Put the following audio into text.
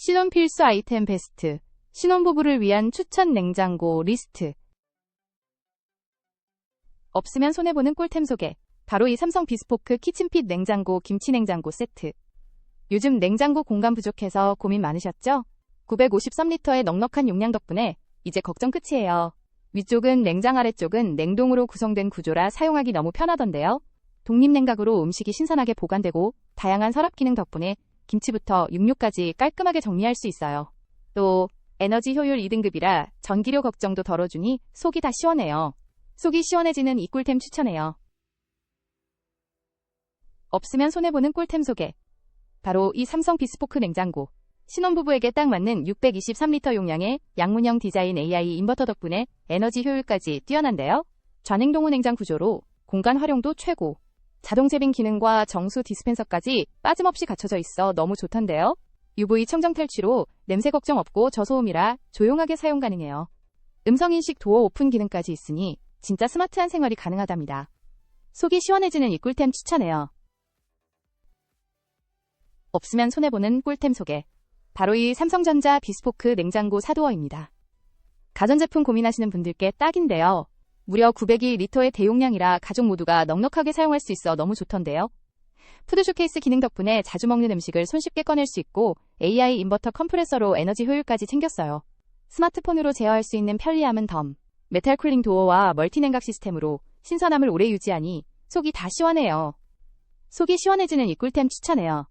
신혼 필수 아이템 베스트. 신혼부부를 위한 추천 냉장고 리스트. 없으면 손해보는 꿀템 소개. 바로 이 삼성 비스포크 키친핏 냉장고 김치 냉장고 세트. 요즘 냉장고 공간 부족해서 고민 많으셨죠? 953리터의 넉넉한 용량 덕분에 이제 걱정 끝이에요. 위쪽은 냉장 아래쪽은 냉동으로 구성된 구조라 사용하기 너무 편하던데요. 독립냉각으로 음식이 신선하게 보관되고 다양한 서랍 기능 덕분에 김치부터 육류까지 깔끔하게 정리할 수 있어요. 또 에너지 효율 2등급이라 전기료 걱정도 덜어주니 속이 다 시원해요. 속이 시원해지는 이 꿀템 추천해요. 없으면 손해보는 꿀템 소개. 바로 이 삼성 비스포크 냉장고. 신혼부부에게 딱 맞는 623리터 용량의 양문형 디자인 AI 인버터 덕분에 에너지 효율까지 뛰어난데요. 좌냉동후 냉장 구조로 공간 활용도 최고. 자동 재빙 기능과 정수 디스펜서까지 빠짐없이 갖춰져 있어 너무 좋던데요. UV 청정 탈취로 냄새 걱정 없고 저소음이라 조용하게 사용 가능해요. 음성인식 도어 오픈 기능까지 있으니 진짜 스마트한 생활이 가능하답니다. 속이 시원해지는 이 꿀템 추천해요. 없으면 손해보는 꿀템 소개. 바로 이 삼성전자 비스포크 냉장고 사도어입니다. 가전제품 고민하시는 분들께 딱인데요. 무려 902리터의 대용량이라 가족 모두가 넉넉하게 사용할 수 있어 너무 좋던데요. 푸드 쇼케이스 기능 덕분에 자주 먹는 음식을 손쉽게 꺼낼 수 있고 AI 인버터 컴프레서로 에너지 효율까지 챙겼어요. 스마트폰으로 제어할 수 있는 편리함은 덤. 메탈 쿨링 도어와 멀티 냉각 시스템으로 신선함을 오래 유지하니 속이 다 시원해요. 속이 시원해지는 이 꿀템 추천해요.